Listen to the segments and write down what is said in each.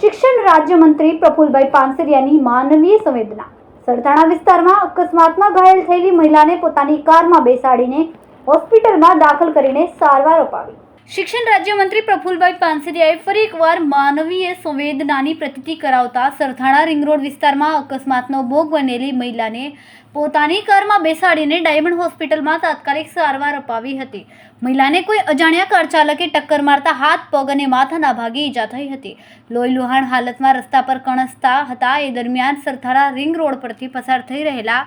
શિક્ષણ રાજ્યમંત્રી પ્રફુલભાઈ પાનસરિયાની માનવીય સંવેદના. સરથાણા વિસ્તારમાં અકસ્માતમાં ઘાયલ થયેલી મહિલાને પોતાની કારમાં બેસાડીને હોસ્પિટલમાં દાખલ કરીને સારવાર અપાવી. શિક્ષણ રાજ્યમંત્રી પ્રફુલભાઈ પાનસરિયાએ ફરી એકવાર માનવીય સંવેદનાની પ્રતીતિ કરાવતા સરથાણા રિંગ રોડ વિસ્તારમાં અકસ્માતનો ભોગ બનેલી મહિલાને પોતાની કારમાં બેસાડીને ડાયમંડ હોસ્પિટલમાં તાત્કાલિક સારવાર અપાવી હતી. મહિલાને કોઈ અજાણ્યા કાર ચાલકે ટક્કર મારતા હાથ, પગ અને માથાના ભાગે ઈજા થઈ હતી. લોહી લુહાણ હાલતમાં રસ્તા પર કણસતા હતા. એ દરમિયાન સરથાણા રિંગ રોડ પરથી પસાર થઈ રહેલા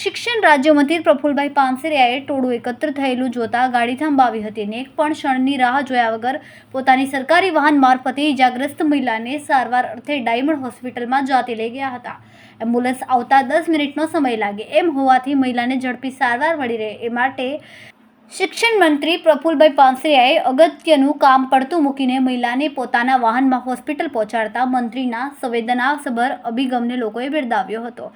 શિક્ષણ રાજ્યમંત્રી પ્રફુલભાઈ પાનસરિયાએ ટોળું એકત્ર થયેલું જોતા ગાડી થંભાવી હતી અને એક પણ ક્ષણની રાહ જોયા વગર પોતાની સરકારી વાહન મારફતે ઇજાગ્રસ્ત મહિલાને સારવાર અર્થે ડાયમંડ હોસ્પિટલમાં જાતે લઈ ગયા હતા. એમ્બ્યુલન્સ આવતા દસ મિનિટનો સમય લાગે એમ હોવાથી મહિલાને ઝડપી સારવાર મળી રહે એ માટે શિક્ષણ મંત્રી પ્રફુલભાઈ પાનસરિયાએ અગત્યનું કામ પડતું મૂકીને મહિલાને પોતાના વાહનમાં હોસ્પિટલ પહોંચાડતા મંત્રીના સંવેદનાસભર અભિગમને લોકોએ બિરદાવ્યો હતો.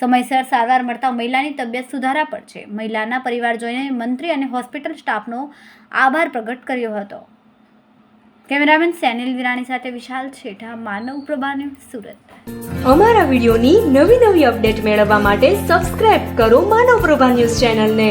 સમયસર સારવાર મળતા મહિલાની તબિયત સુધારા પર છે. મહિલાના પરિવારજોને મંત્રી અને હોસ્પિટલ સ્ટાફનો આભાર પ્રગટ કર્યો હતો. કેમેરામેન સેનિલ વિરાણી સાથે વિશાલ છેઠા, માનવ પ્રભા સુરત. અમારા વિડીયોની નવી નવી અપડેટ મેળવવા માટે સબસ્ક્રાઇબ કરો માનવ પ્રભા ન્યૂઝ ચેનલને.